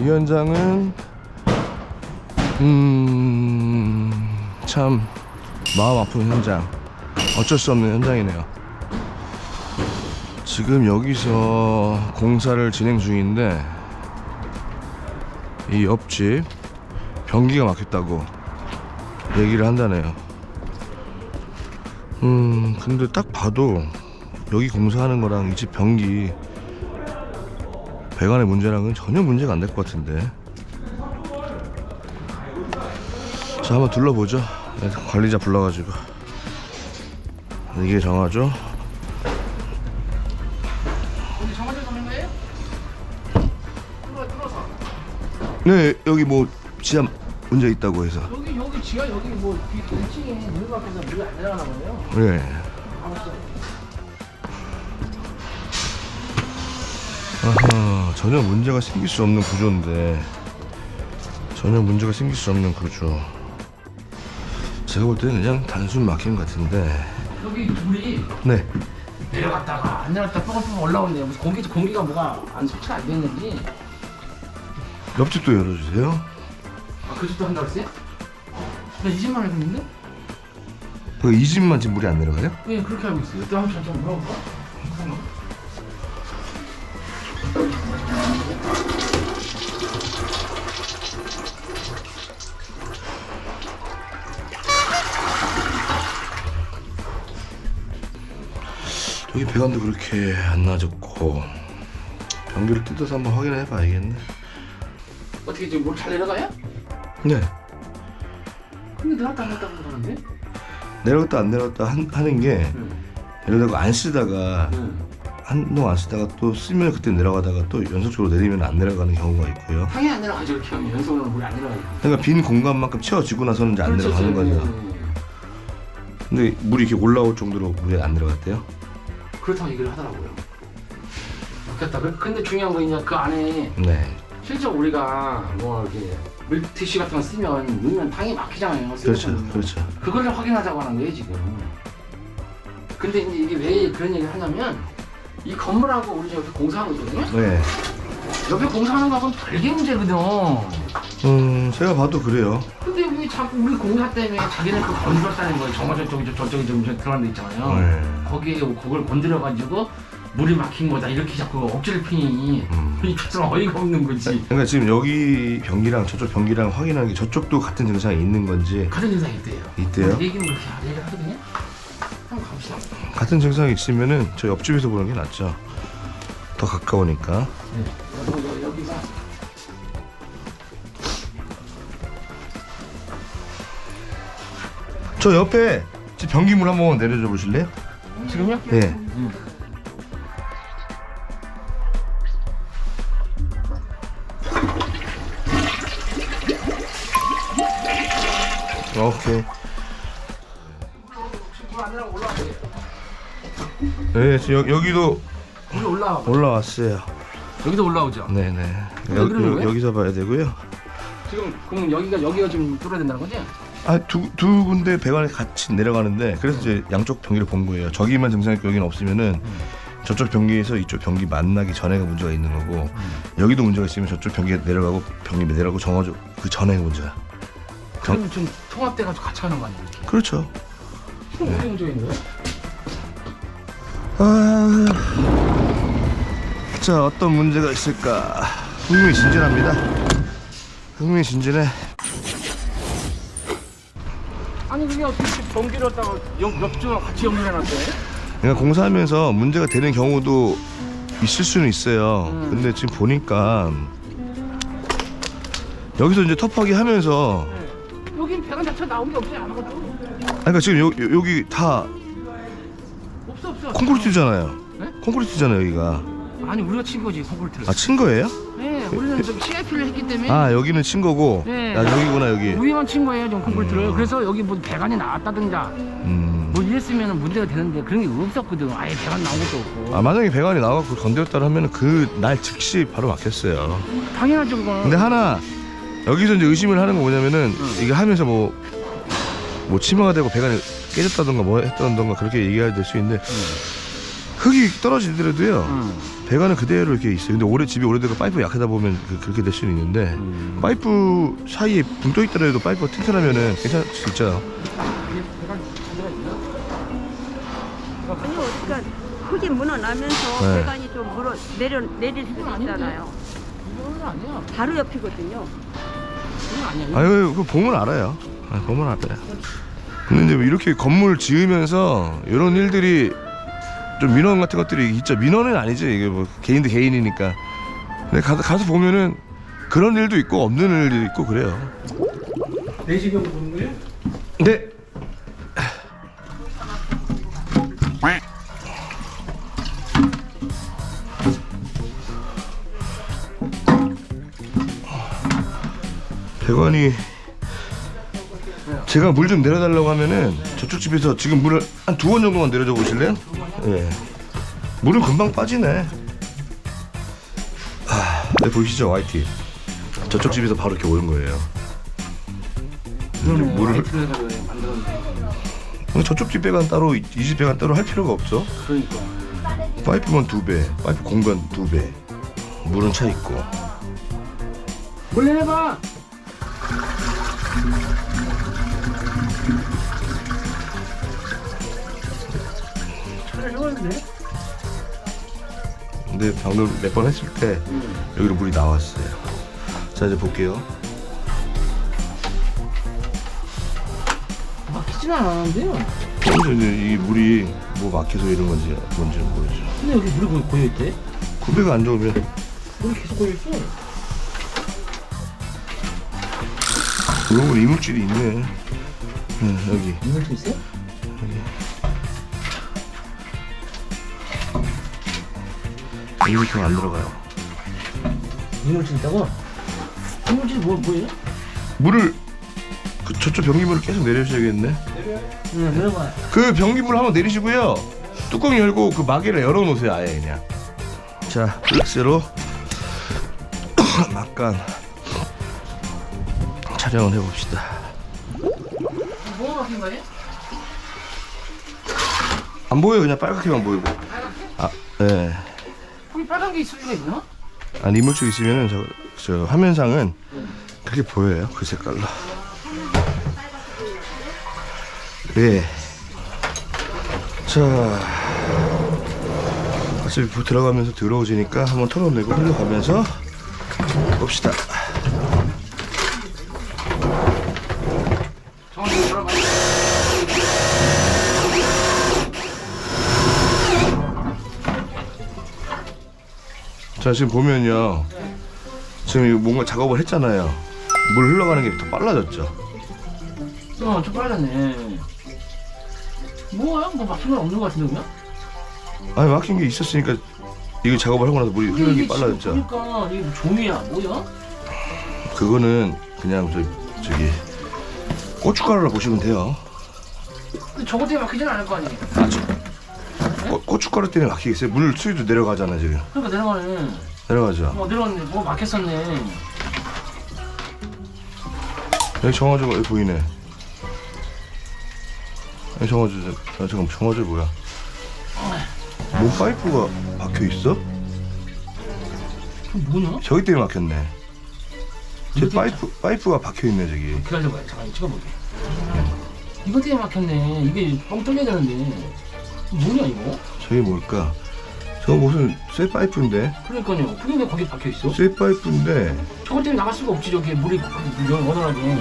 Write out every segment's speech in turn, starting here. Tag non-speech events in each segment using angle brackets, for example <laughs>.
이 현장은 음, 참 마음 아픈 현장. 어쩔 수 없는 현장이네요. 지금 여기서 공사를 진행 중인데 이 옆집 변기가 막혔다고 얘기를 한다네요. 음, 근데 딱 봐도 여기 공사하는 거랑 이 집 변기 배관의 문제랑은 전혀 문제가 안 될 것 같은데. 자, 한번 둘러보죠. 네, 관리자 불러가지고. 이게 정하죠? 네, 여기 뭐 지하 문제 있다고 해서. 여기 여기 지하 여기 뭐 1층에 물앞에서 물이 안 내려가나 보네요. 네. 아하, 전혀 문제가 생길 수 없는 구조인데 전혀 문제가 생길 수 없는 구조. 제가 볼 때는 그냥 단순 막힘 같은데. 여기 물이 네. 내려갔다가 안 내려갔다 뽀글뽀글 올라오는데 무슨 공기 공기가 뭐가 안 설치가 안 됐는지. 옆집도 열어주세요. 아그 집도 한다고 했어요? 나이 집만 알고 있는데? 그 이 집만 지금 물이 안 내려가요? 네 그렇게 알고 있어요. 또 한번 잠깐 물어볼까? 여기 배관도 그렇게 안 나아졌고 변기를 뜯어서 한번 확인해 봐야겠네. 어떻게 지금 물 잘 내려가요? 네. 근데 내려갔다 안 내려갔다 그러는데? 내려갔다 안 내려갔다 한- 하는 게 응. 예를 들어 안 쓰다가 응. 한동안 안 쓰다가 또 쓰면 그때 내려가다가 또 연속적으로 내리면 안 내려가는 경우가 있고요. 당연히 안 내려가죠 이렇게 하면 연속으로 물이 안 내려가요. 그러니까 빈 공간만큼 채워지고 나서는 이제 안 그렇죠, 내려가는 그렇죠. 거죠. 네. 근데 물이 이렇게 올라올 정도로 물이 안 내려갔대요. 그렇다고 얘기를 하더라고요. 바뀌었다. 근데 중요한 거 있냐 그 안에 네. 실제 우리가 뭐 이렇게 물티슈 같은 거 쓰면 넣으면 방이 막히잖아요. 그렇죠. 그렇죠. 그걸 확인하자고 하는 거예요 지금. 근데 이제 이게 왜 그런 얘기를 하냐면 이 건물하고 우리 옆에 공사하고 있거든요. 네. 옆에 공사하는 거하고는 별개 문제거든요. 음, 제가 봐도 그래요. 자꾸 우리 공사 때문에 자기네 그 건드렸다는 거예요. 정말 저쪽이 저- 저쪽이 좀 들어간 데 있잖아요. 네. 거기에 그걸 건드려가지고 물이 막힌 거다 이렇게 자꾸 억지를 피니 음. 이좀 어이가 없는 거지. 그러니까 지금 여기 변기랑 저쪽 변기랑 확인하는 게 저쪽도 같은 증상이 있는 건지 같은 증상이 있대요. 있대요. 얘기는 그렇게 얘기를 하거든요. 한번 가봅시다. 같은 증상이 있으면은 저 옆집에서 보는 게 낫죠. 더 가까우니까. 여 저 옆에 집 변기물 한번 내려줘 보실래요? 지금요? 예. 오케이. 물안 내려가 올라와요. 네, 지금 여, 여기도 물이 올라와. 올라왔어요. 여기도 올라오죠. 네네. 여기서 봐야 되고요. 지금 그럼 여기가 여기가 지금 뚫어야 된다는 거지? 아, 두, 두 군데 배관이 같이 내려가는데 그래서 이제 양쪽 변기를 본 거예요. 저기만 증상이 있고 여기는 없으면은 저쪽 변기에서 이쪽 변기 만나기 전에가 문제가 있는 거고 여기도 문제가 있으면 저쪽 변기 내려가고 변기 내려가고 정화조 그 전에가 문제야. 경- 그럼 좀 통합돼가지고 같이 가는 거 아니에요? 이렇게? 그렇죠. 그럼 어디 문제가 있는 거야? 아, 자 어떤 문제가 있을까? 흥미 진진합니다. 흥미 진진해. 아니 그게 어떻게 옆, 옆쪽랑 같이 연결해놨대? 그러니까 공사하면서 문제가 되는 경우도 있을 수는 있어요. 음. 근데 지금 보니까 여기서 이제 터프하게 하면서 여긴 배관 자체가 나온 게 없지 아무것도 아니, 그러니까 지금 요, 요- 여기 다 없어 없어 콘크리트잖아요. 네? 콘크리트잖아요 여기가. 아니 우리가 친 거지 콘크리트를 아 친 거예요? 네 우리는 좀 CIP를 했기 때문에 아 여기는 친 거고. 네. 아 여기구나 여기. 위에만 친 거예요 좀 콘크리트를 그래서 여기 뭐 배관이 나왔다든가 음. 뭐 이랬으면 문제가 되는데 그런 게 없었거든 아예 배관 나온 것도 없고 아 만약에 배관이 나와갖고 건드렸다 하면 그 날 즉시 바로 막혔어요. 당연하죠 그건 근데 하나 여기서 이제 의심을 하는 거 뭐냐면은 이게 하면서 뭐뭐 침해가 되고 배관이 깨졌다던가 뭐 했다던가 그렇게 얘기가 될 수 있는데 흙이 떨어지더라도요. 응. 배관은 그대로 이렇게 있어요. 근데 오래 집이 오래되고 파이프 약하다 보면 그, 렇게될 수는 있는데 음. 파이프 사이에 붕 떠 있더라도 파이프가 튼튼하면은 괜찮을 수 있나? 아니요, 그러니까 흙이 무너나면서 네. 배관이 좀 물어 내려 내릴 수도 있잖아요. 바로 옆이거든요. 이건 아니야. 아유, 그 보면 알아요. 아, 보면 알아요. 근데 이제 이렇게 건물 지으면서 이런 일들이 좀 민원 같은 것들이 있죠. 민원은 아니죠. 이게 뭐 개인도 개인이니까. 근데 가서, 가서 보면은 그런 일도 있고 없는 일도 있고 그래요. 내시경 보는 거예요? 네. 배관이 제가 물 좀 내려달라고 하면은 저쪽 집에서 지금 물을 한 두 번 정도만 내려줘 보실래요? 예. 물은 금방 빠지네. 아, 네 보이시죠 YT? 저쪽 집에서 바로 이렇게 오는 거예요. 그러네. 물을 들어가지고 만들었는데. 저쪽 집 배관 따로 이 집 배관 따로 할 필요가 없어. 그러니까. 파이프만 두 배, 파이프 공간 두 배, 물은 차 있고. 해봐. 해봤는데? 근데 방금 몇 번 했을 때 여기로 물이 나왔어요. 자 이제 볼게요. 막히지는 않았는데요. 먼저 이제 이 물이 뭐 막혀서 이런 건지 뭔지는 모르죠. 근데 여기 물이 고여- 고여있대? 구배가 안 좋으면 물이 계속 고여있어. 건 이물질이 있네. 응, 여기 이물질 있어요? 이물질 안 들어가요. 이물질 있다고? 이물질 뭐, 뭐예요? 물을 그 저쪽 변기물을 계속 내려주셔야겠네. 응, 내려봐. 그 변기물 한번 내리시고요. 뚜껑 열고 그 마개를 열어놓으세요 아예 그냥. 자 플렉스로 <clears throat> 막간 촬영을 해봅시다. 뭐가 막힌 거예요? 안 보여요 그냥 빨갛게만 보이고. 아 네. 빨간 게 있을 리가 있나? 아 이물질 있으면은 저, 저 화면상은 그렇게 보여요 그 색깔로. 예. 자, 어차피 부- 들어가면서 더러워지니까 한번 털어내고 흘러가면서 봅시다. 정확히 돌아봐. 자 지금 보면요, 지금 뭔가 작업을 했잖아요. 물 흘러가는 게 더 빨라졌죠. 어, 좀 빨랐네. 뭐야? 뭐 막힌 건 없는 것 같은데, 그냥? 아니 막힌 게 있었으니까 이거 작업을 하고 나서 물이 흐르는 게 빨라졌죠. 보니까 이게 뭐 종이야, 뭐야? 그거는 그냥 저 저기 고춧가루라 보시면 돼요. 근데 저것 때문에 막히진 않을 거 아니에요? 아, 저, 고, 고춧가루 때문에 막히겠어요. 물 수위도 내려가잖아 지금. 그러니까 내려가네. 내려가죠. 뭐 내려갔네. 뭐 막혔었네. 여기 정화조 여기 보이네. 여기 정화조 아, 잠깐 정화조 뭐야? 뭐 파이프가 박혀 있어? 그 뭐냐? 저기 때문에 막혔네. 제 이거 파이프 파이프가 박혀 있네 저기. 기다려봐. 잠깐 찍어볼게. 이거 때문에 막혔네. 이게 뻥 뚫려야 되는데. 뭐냐, 이거? 저게 뭘까? 저 무슨 쇠 파이프인데? 그러니까요. 그게 왜 거기 박혀 있어? 쇠 파이프인데 저것 때문에 나갈 수가 없지 저기 물이 영 원활하게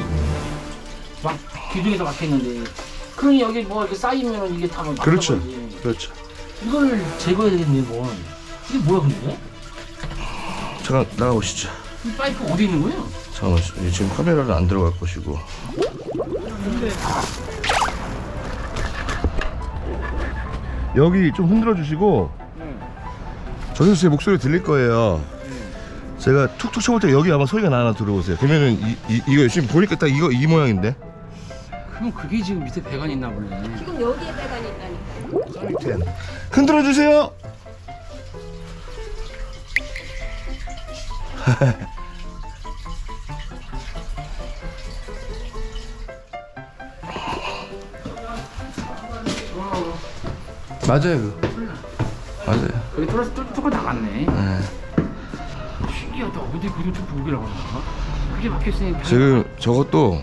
막 기둥에서 막혀 있는데 그러니 여기 뭐 이렇게 쌓이면 이게 다 막혀 그렇죠. 버리지. 그렇죠. 이걸 제거해야 되겠네 뭐 이게 뭐야 근데 잠깐 나가보시죠. 이 파이프 어디 있는 거예요? 잠깐만 지금 카메라는 안 들어갈 것이고. 여기 좀 흔들어 주시고 저기서 제 목소리 들릴 거예요. 제가 툭툭 쳐볼 때 여기 아마 소리가 나나 들어오세요. 그러면은 이, 이 이거 지금 보니까 딱 이거 이 모양인데. 그럼 그게 지금 밑에 배관이 있나 보네 지금 여기에 배관이 있다니까. 흔들어 주세요. <laughs> 맞아요. 그. 맞아요. 여기 뚫어서 뚫- 뚫고 나갔네. 네. 신기하다. 어디 그도 좀 보기라고 하나? 그게 막혔으니까. 지금 저것도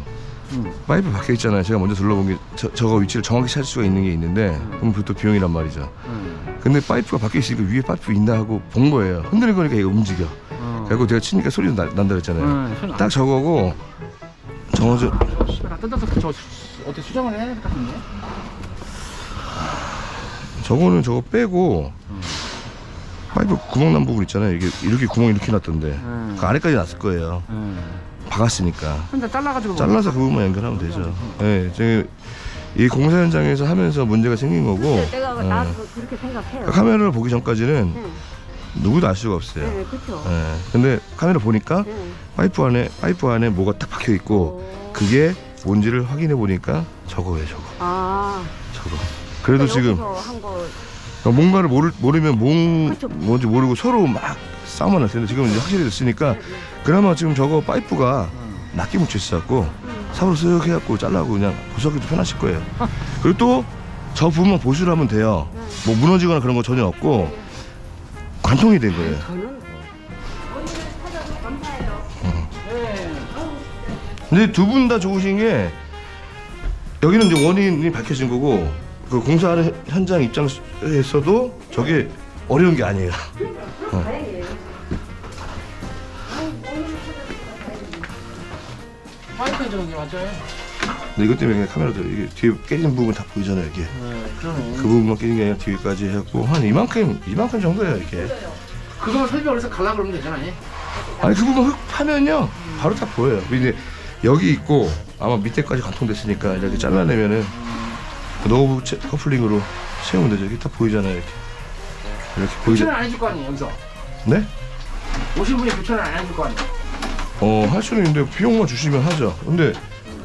응. 파이프 박혀 있잖아요. 제가 먼저 둘러본 게 저, 저거 위치를 정확히 찾을 수가 있는 게 있는데 그럼 그것도 비용이란 말이죠. 응. 근데 파이프가 박혀 있으니까 위에 파이프 있나 하고 본 거예요. 흔들거니까 얘가 움직여. 어. 그리고 제가 치니까 소리도 나, 난다 그랬잖아요. 응, 손 안- 딱 저거고 정어져 어, 씨발, 나 뜯어서 저 수- 어떻게 수정을 해야 될 것 같은데? 저거는 저거 빼고 음. 파이프 구멍 난 부분 있잖아요. 이게 이렇게 구멍 이렇게 났던데 음. 그 아래까지 났을 거예요. 응. 박았으니까 혼자 잘라가지고. 잘라서 그 부분만 연결하면 되죠. 예, 지금 이 공사 현장에서 하면서 문제가 생긴 거고 근데 내가 예. 나도 그렇게 생각해요. 카메라를 보기 전까지는 응. 누구도 알 수가 없어요. 네, 그렇죠. 예, 근데 카메라 보니까 응. 파이프 안에 파이프 안에 뭐가 딱 박혀 있고 오. 그게 뭔지를 확인해 보니까 저거예요, 저거. 아. 저거. 그래도 지금 여기서 한 거. 뭔가를 모르, 모르면 뭔, 그쵸. 뭔지 모르고 서로 막 싸움만 할 텐데 지금 이제 확실히 됐으니까 그나마 지금 저거 파이프가 낮게 묻혀 있어갖고 삽으로 쓱 해갖고 잘라고 그냥 보수하기도 편하실 거예요. 그리고 또 저 부분만 보수를 하면 돼요. 뭐 무너지거나 그런 거 전혀 없고 관통이 된 거예요. 네. 근데 두 분 다 좋으신 게 여기는 이제 원인이 밝혀진 거고 그 공사하는 현- 현장 입장에서도 저게 어려운 게 아니에요. 파이프 저기 맞아요. 근데 이것 때문에 그냥 카메라도 이게 뒤에 깨진 부분 다 보이잖아요. 이게 네, 그러네. 그 부분만 깨진 게 아니라 뒤에까지 해갖고 한 이만큼 이만큼 정도예요. 이렇게. 그거만 설명을 해서 갈라 그러면 되잖아. 얘. 아니 그 부분 흙 파면요 바로 딱 보여요. 근데 여기 있고 아마 밑에까지 관통됐으니까 이렇게 잘라내면은 노브 채- 커플링으로 세우면 되죠. 이게 딱 보이잖아요. 이렇게 이렇게 보이죠. 교체는 안 해줄 거 아니에요 여기서. 네? 오신 분이 교체는 안 해줄 거 아니에요. 어, 할 수는 있는데 비용만 주시면 하죠. 근데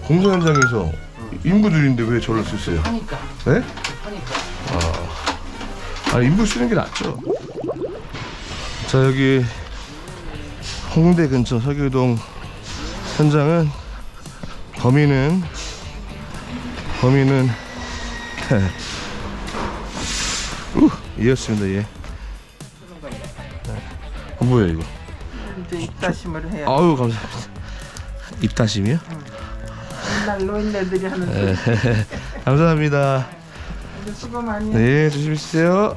공사 현장에서 인부들인데 왜 저를 쓰세요? 하니까. 네? 하니까. 아니 인부 쓰는 게 낫죠. 자 여기 홍대 근처 서교동 현장은 범인은 범인은 <laughs> 우 이었습니다 얘. 어, 뭐야 이거? 이제 입다심을 해야 아유 감사합니다. 입다심이요? 맨날 노인네들이 하는 <laughs> 감사합니다. 소리 수고 많이 네 조심히 쉬세요.